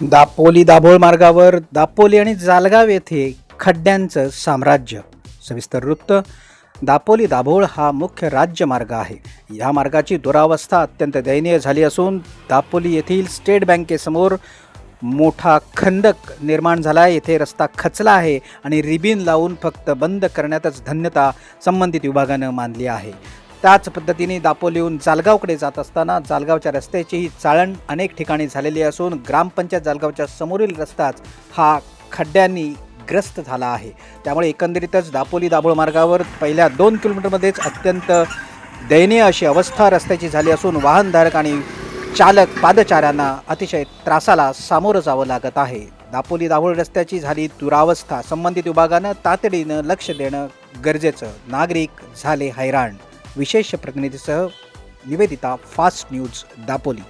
दापोली दाभोळ मार्गावर दापोली आणि जालगाव येथे खड्ड्यांचं साम्राज्य. सविस्तर वृत्त दापोली दाभोळ हा मुख्य राज्य मार्ग आहे. या मार्गाची दुरावस्था अत्यंत दयनीय झाली असून दापोली येथील स्टेट बँकेसमोर मोठा खंदक निर्माण झाला आहे येथे रस्ता खचला आहे आणि रिबिन लावून फक्त बंद करण्यातच धन्यता संबंधित विभागानं मानली आहे. त्याच पद्धतीने दापोलीहून जालगावकडे जात असताना जालगावच्या रस्त्याचीही चाळण अनेक ठिकाणी झालेली असून ग्रामपंचायत जालगावच्या समोरील रस्ताच हा खड्ड्यांनी ग्रस्त झाला आहे. त्यामुळे एकंदरीतच दापोली दाभोळ मार्गावर पहिल्या दोन किलोमीटरमध्येच अत्यंत दयनीय अशी अवस्था रस्त्याची झाली असून वाहनधारक आणि चालक पादचाऱ्यांना अतिशय त्रासाला सामोरं जावं लागत आहे. दापोली दाभोळ रस्त्याची झाली दुरावस्था संबंधित विभागानं तातडीनं लक्ष देणं गरजेचं. नागरिक झाले हैराण. विशेष प्रतिनिधीसह निवेदिता फास्ट न्यूज दापोली.